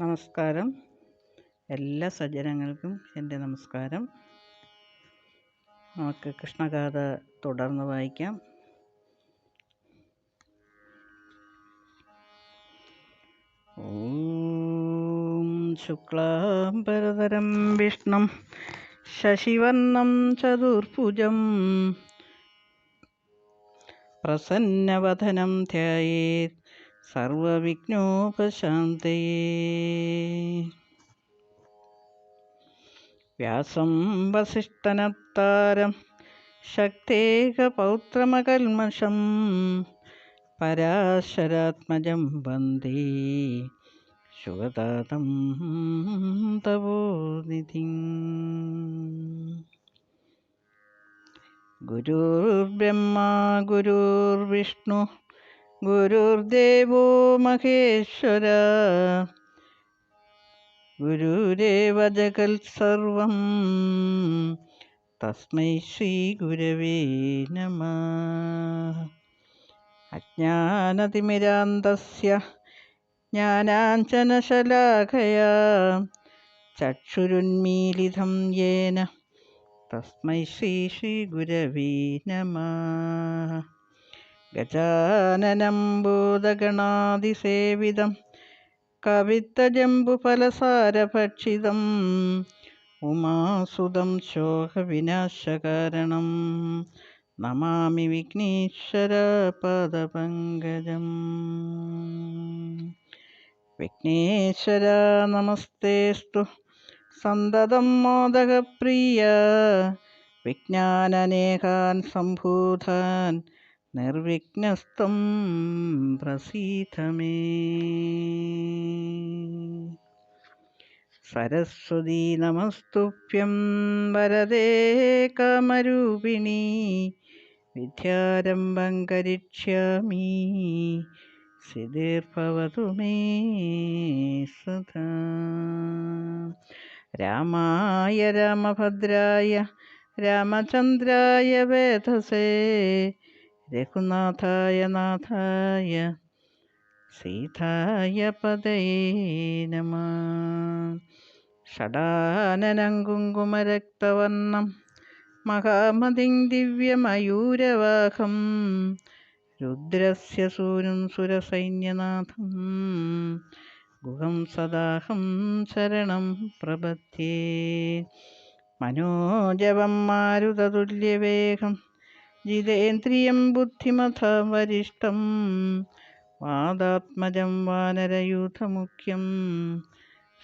നമസ്കാരം. എല്ലാ സജ്ജനങ്ങൾക്കും എന്റെ നമസ്കാരം. നമുക്ക് കൃഷ്ണഗാഥ തുടർന്ന് വായിക്കാം. ഓം ശുക്ലാംബരതരം വിഷ്ണു ശശിവർണം ചതുർഭുജം പ്രസന്നവധനം ധ്യായേത് സർവവിഘ്നോപശാന്തയേ. വ്യാസം വസിഷ്ഠനത്താരം ശക്തേകപൗത്രമകൽമഷം പരാശരാത്മജം വന്ദേ. ശുഗതാതം തവോനിധി ഗുരുർബ്രഹ്മാ ഗുരുർവിഷ്ണു ഗുരുർദേവോ മഹേശ്വര. ഗുരുരേവജകൽ സർവം. തസ്മൈ ശ്രീ ഗുരവേ നമ. അജ്ഞാനതിമിരാന്തസ്യ ജ്ഞാനാഞ്ജനശലാഖയാ. ചക്ഷുരുന്മീലിതം യേന. തസ്മൈ ശ്രീ ശ്രീ ഗുരവേ നമ. ഗജാനനം ഭൂതഗണാതിസേവിതം കവിത്തജംബുഫലസാരഭക്ഷിതം ഉമാസുതം ശോകവിനാശകാരണം നമാമി വിഘ്നീശ്വര പദപങ്കജം വിഘ്നേശ്വര നമസ്തേസ്തു സന്തതം മോദകപ്രിയ വിജ്ഞാനനേകാൻ സംഭൂതാൻ നിർവിഘ്നസ്തം പ്രസീതമേ. സരസ്വതീ നമസ്തുഭ്യം വരദേ കമരൂപിണി. വിദ്യാരംഭം കരിഷ്യാമി. സിദ്ധിർഭവതു മേ സദാ. രാമായ രാമഭദ്രായ രാമചന്ദ്രായ വേധസേ. രഘുനാഥായ നാഥായ സീതായ പതയേ നമ. ഷടാനനം കുങ്കുമരക്തവർണം മഹാമതിം ദിവ്യമയൂരവാഹം രുദ്രസ്യ സൂനും സുരസൈന്യനാഥം ഗുഹം സദാഹം ശരണം പ്രപത്യേ. മനോജവം മാരുതതുല്യവേഗം ജിതേന്ദ്രിയം ബുദ്ധിമഥ വരിഷ്ടം വാദാത്മജം വാനരയൂഥമുഖ്യം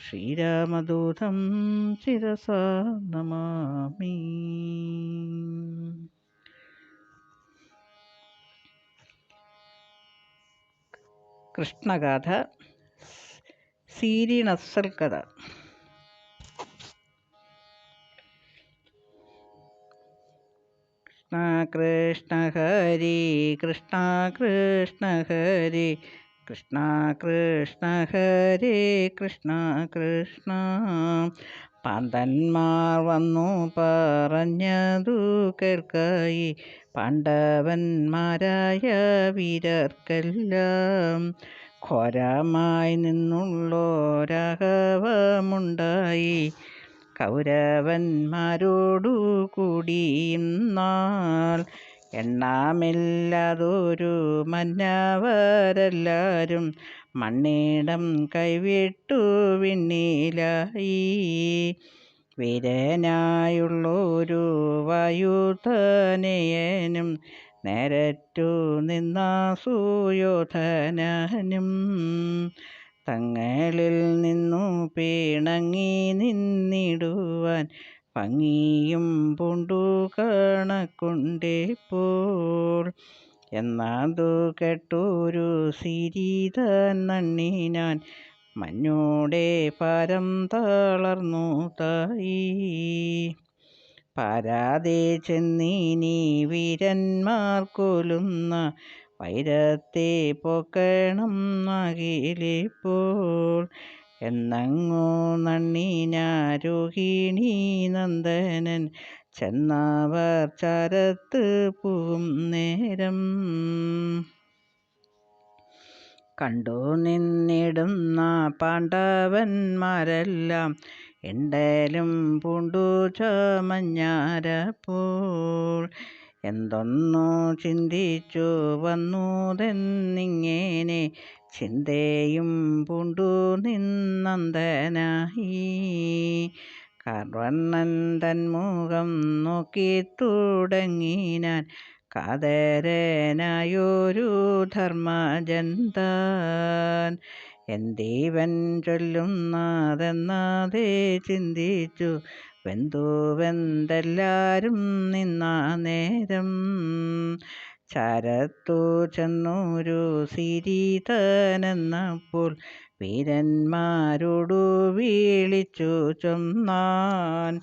ശ്രീരാമദൂതം ശിരസാ നമാമി. കൃഷ്ണഗാഥ സീരിണസ്സൽ കഥ കൃഷ്ണ ഹരി കൃഷ്ണ കൃഷ്ണ ഹരി കൃഷ്ണ കൃഷ്ണ ഹരി കൃഷ്ണ കൃഷ്ണ പാന്തന്മാർ വന്നു പറഞ്ഞതു കേൾക്കായി പാണ്ഡവന്മാരായ വീരർക്കെല്ലാം ഘോരമായി നിന്നുള്ളോരാഘവമുണ്ടായി കൗരവന്മാരോടു കൂടിയും നാൾ എണ്ണാമില്ലാതൊരു മന്നവരെല്ലാരും മണ്ണിടം കൈവിട്ടു വിണ്ണിലായി. വീരനായുള്ളൊരു വായുധനയനും നേരറ്റു നിന്ന സുയോധനനും തങ്ങളിൽ നിന്നു പിണങ്ങി നിന്നിടുവാൻ ഭംഗിയും പൂണ്ടു കണക്കുണ്ടിപ്പോൾ. എന്നാതു കേട്ടൊരു സിരീതൻ നണ്ണിനാൻ മഞ്ഞോടെ പരം തളർന്നു തായി. പാരാതെ ചെന്നിനി വീരന്മാർ കൊല്ലുന്ന വൈരത്തെ പോക്കണം അകിലിപ്പോൾ. എന്നങ്ങോ നണ്ണിനാരോഹിണി നന്ദനൻ ചെന്നാവർ ചരത്ത് പൂവും നേരം. കണ്ടു നിന്നിടുന്ന പാണ്ഡവന്മാരെല്ലാം എണ്ടേലും പൂണ്ടു ചമഞ്ഞാരപ്പോൾ. എന്തൊന്നു ചിന്തിച്ചു വന്നുതെന്നിങ്ങനെ ചിന്തയും പൂണ്ടു നിന്നന്തനായി. കാർവർണൻ തന്മുഖം നോക്കി തുടങ്ങിനാൻ കാതരനായൊരു ധർമ്മജന്താൻ. എന്തീവൻ ചൊല്ലുന്നതെന്നാതെ ചിന്തിച്ചു വെന്തു വെന്തെല്ലാരും നിന്നാ നേരം. ചരത്തു ചെന്നൊരു സിരീതനെന്നപ്പോൾ വീരന്മാരോടു വീളിച്ചു ചൊന്നാൻ.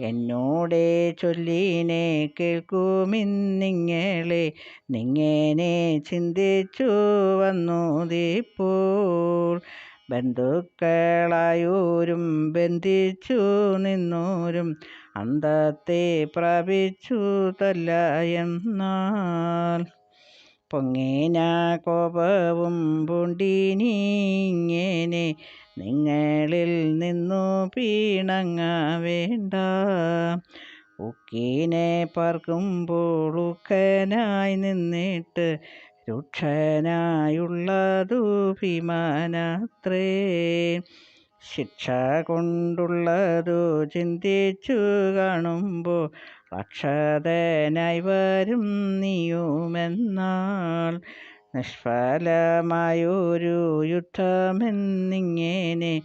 എന്നോടെ ചൊല്ലിനെ കേൾക്കുമിന്നിങ്ങളെ നിങ്ങനെ ചിന്തിച്ചു വന്നു വന്നുതിപ്പോൾ ബന്ധുക്കളായോരും ബന്ധിച്ചു നിന്നോരും അന്തത്തെ പ്രാപിച്ചു തല്ല എന്നാൽ. പൊങ്ങിന കോപവും പൂണ്ടിനിങ്ങനെ നിങ്ങളിൽ നിന്നു പീണങ്ങ വേണ്ട. ഉക്കീനെ പാർക്കുമ്പോൾ ഉക്കനായി നിന്നിട്ട് രുക്ഷനായുള്ളതു ഭീമാനത്രേ ശിക്ഷ കൊണ്ടുള്ളതു ചിന്തിച്ചു കാണുമ്പോൾ അക്ഷതനായി വരും നീയുമെന്നാൽ. നിഷ്ഫലമായൊരു യുദ്ധമെന്നിങ്ങനെ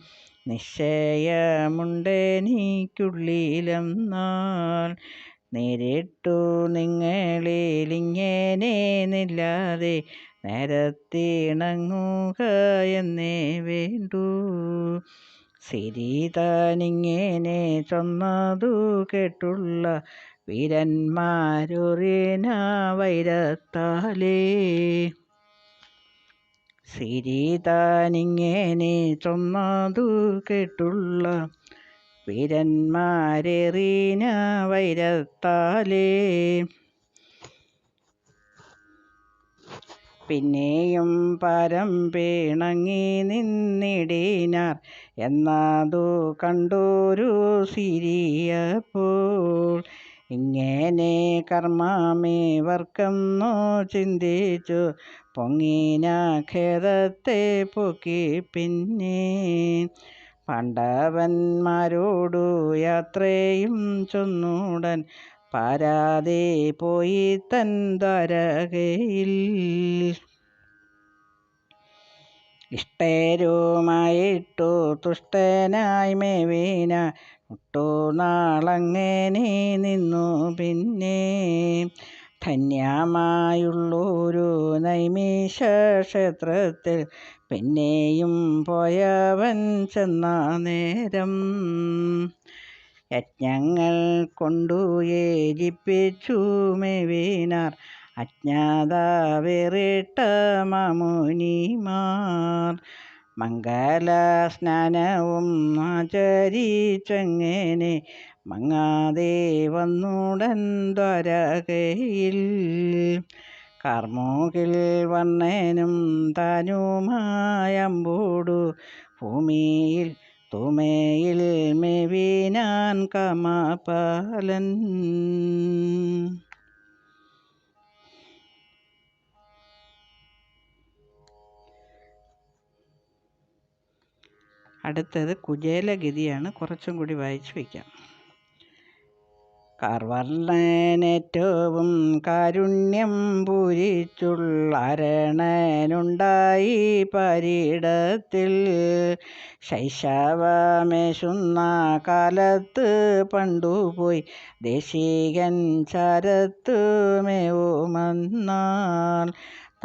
നിശ്ചയമുണ്ടെനിക്കുള്ളിലെന്നാൽ നേരിട്ടു നിങ്ങളിലിങ്ങനെ നില്ലാതെ നേരത്തിണങ്ങുക എന്നേ വേണ്ടൂ. സിരീതാനിങ്ങനെ ചൊന്നതു കേട്ടുള്ള വീരന്മാരൊറിന വൈരത്താലേ. സിരീതാനിങ്ങനെ ചൊന്നതു കേട്ടുള്ള വീരന്മാരെറിന വൈരത്താലേ. പിന്നെയും പരം പിണങ്ങി നിന്നിടിനാർ എന്നതു കണ്ടൊരു സിരിയപ്പോൾ. ഇങ്ങനെ കർമാമേവർക്കെന്നു ചിന്തിച്ചു പൊങ്ങിന ഖേദത്തെ പൊക്കി പിന്നെ. പാണ്ഡവന്മാരോടു യാത്രയും ചൊന്നുടൻ പാരാതെ പോയി തൻ ദ്വാരകയിൽ ഇഷ്ടേരുമായിട്ടു തുഷ്ടനായി മേവീന ഒട്ടു നാളങ്ങനെ നിന്നു പിന്നെ. ധന്യമായുള്ളൊരു നൈമിഷ ക്ഷേത്രത്തിൽ പിന്നെയും പോയവൻ ചെന്ന നേരം. യജ്ഞങ്ങൾ കൊണ്ടു യേജിപ്പിച്ചു മെവിനാർ അജ്ഞാത മമുനിമാർ. മാമുനിമാർ മംഗല സ്നാനവും ആചരിച്ചങ്ങനെ? മങ്ങാതെ വന്നുടൻ ദ്വാരകയിൽ. കർമ്മോകിൽ വർണനും തനുമായമ്പോടു. ഭൂമിയിൽ തുമയിൽ മെവിനാൻ കമാപാലൻ. അടുത്തത് കുചേലഗതിയാണ് കുറച്ചും കൂടി വായിച്ചു വയ്ക്കാം കാർവർണനേറ്റവും കാരുണ്യം പൂരിച്ചുള്ളരണനുണ്ടായി പരിടത്തിൽ. ശൈശവമേശുന്ന കാലത്ത് പണ്ടുപോയി ദേശികൻ ചരത്ത് മേവുമെന്നാൽ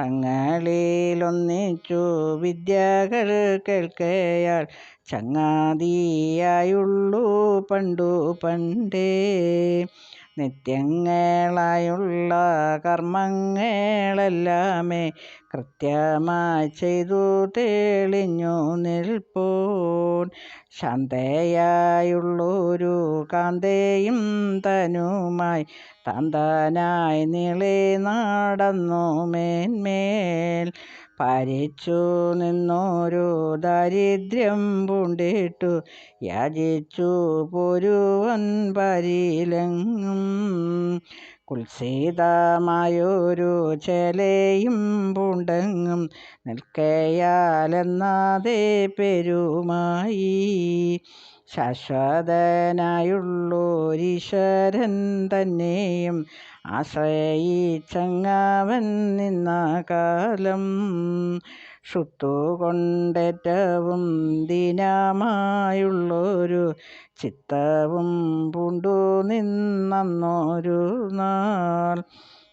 തങ്ങളിലൊന്നിച്ചു വിദ്യകൾ കേൾക്കയാൾ ചങ്ങാതിയായുള്ളൂ പണ്ടു പണ്ടേ. നിത്യങ്ങളായുള്ള കർമ്മങ്ങളെല്ലാമേ കൃത്യമായി ചെയ്തു തെളിഞ്ഞു നിൽപ്പോൻ. ശാന്തയായുള്ളൊരു കാന്തയും തനുമായി താന്താനായി നീളെ നടന്നു മേന്മേൽ. പരിച്ചു നിന്നോരു ദാരിദ്ര്യം പൂണ്ടിട്ടു യാചിച്ചു പൊരുവൻ പരിലെങ്ങും. കുൽസിതമായൊരു ചേലയും പൂണ്ടങ്ങും നിൽക്കയാലെന്നാതെ പെരുമായി. ശാശ്വതനായുള്ളോരീശ്വരൻ തന്നെയും ആശ്രയിച്ചങ്ങാവൻ നിന്ന കാലം. ഷുത്തുകൊണ്ടേറ്റവും ദീനമായുള്ളൊരു ചിത്തവും പൂണ്ടു നിന്നൊരു നാൾ.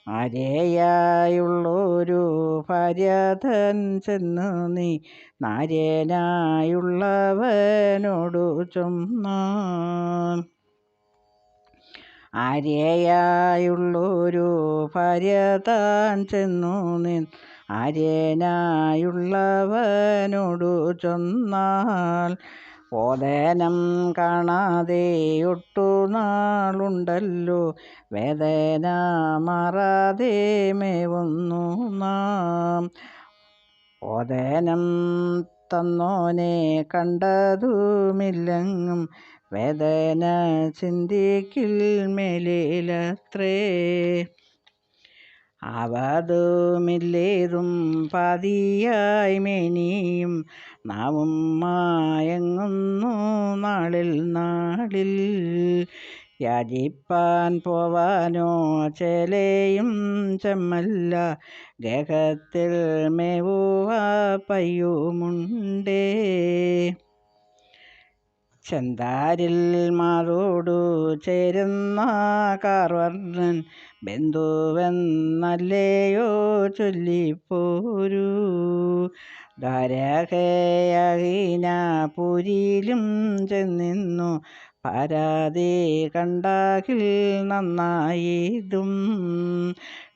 ആര്യയായുള്ളൊരു ഭാര്യതൻ ചെന്നു നീ. നാരേനായുള്ളവനോടു ചൊന്ന. ആര്യയായുള്ളൊരു ഭാര്യതാൻ ചെന്നു നിൻ ആരേനായുള്ളവനോടു ചൊന്നാൽ ഓദനം കാണാതെ ഒട്ടുനാളുണ്ടല്ലോ വേദന മാറാതെ മേവുന്നു നാം. ഓദേനം തന്നോനെ കണ്ടതുമില്ലെങ്ങും. വേദന ചിന്തിക്കിൽ മേലിലത്രേ. ആവതുമില്ലേതും പാതിയായി മേനിയും നാവും മായങ്ങുന്നു നാളിൽ നാളിൽ. യാചിപ്പാൻ പോവാനോ ചേലയും ചെമ്മല്ല ഗഹത്തിൽ മേവുവ പയ്യുമുണ്ടേ. ചെന്താരിൽ മാറോടു ചേരുന്ന കാർവർണൻ ബന്ധുവെന്നല്ലേയോ ചൊല്ലിപ്പോരൂ. ധാരകയഹീന പുരിയിലും ചെന്നിന്നു പരാതി കണ്ടാകിൽ നന്നായിതും.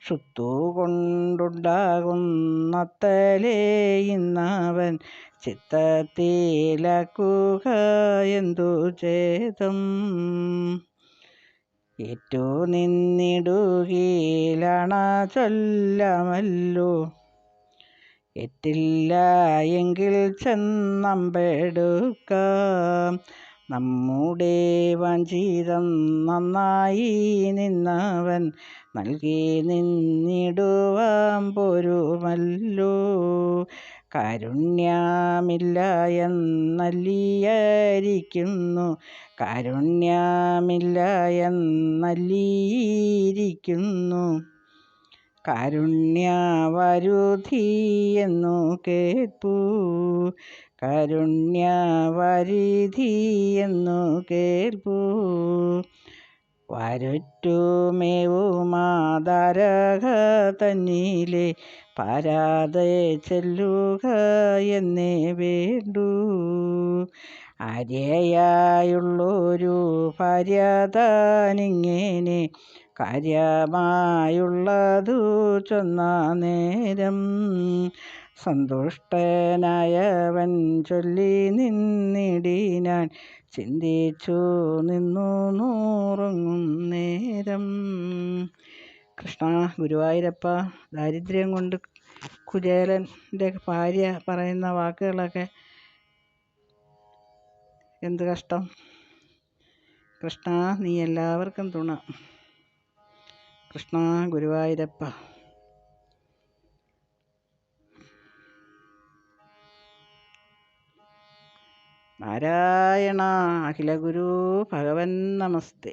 ഷുത്തുകൊണ്ടുണ്ടാകുന്നത്തലേ ഇന്നവൻ ചിത്തത്തിലാക്കുക എന്തു ചേതം? ഏറ്റു നിന്നിടുകയിലാണ ചൊല്ലമല്ലോ എറ്റില്ല എങ്കിൽ ചെന്നമ്പെടുക്കാം. നമ്മുടെ വഞ്ചിതം നന്നായി നിന്നവൻ നൽകി നിന്നിടുവാൻ പോരുമല്ലോ. കാരുണ്യമില്ല എന്നല്ലിയിരിക്കുന്നു കാരുണ്യമില്ല എന്നല്ലിയിരിക്കുന്നു കാരുണ്യവരുധി എന്നു കേൾപ്പൂ കാരുണ്യവരിധി എന്നു കേൾപ്പൂ വരറ്റുമേവുമാതാരക തന്നിലെ പാരാതെ ചെല്ലുക എന്നേ വേണ്ടൂ. ആര്യയായുള്ളൊരു ഭാര്യതാനിങ്ങനെ കാര്യമായുള്ളതു ചൊന്ന നേരം. സന്തുഷ്ടനായവൻ ചൊല്ലി നിന്നിടിനാൻ ചിന്തിച്ചു നിന്നു നൂറങ്ങും നേരം. കൃഷ്ണ ഗുരുവായൂരപ്പ ദാരിദ്ര്യം കൊണ്ട് കുചേലന്റെ ഭാര്യ പറയുന്ന വാക്കുകളൊക്കെ എന്ത് കഷ്ടം. കൃഷ്ണ നീ എല്ലാവർക്കും തുണ. കൃഷ്ണ ഗുരുവായൂരപ്പ. നാരായണ അഖിലഗുരു ഭഗവൻ നമസ്തേ.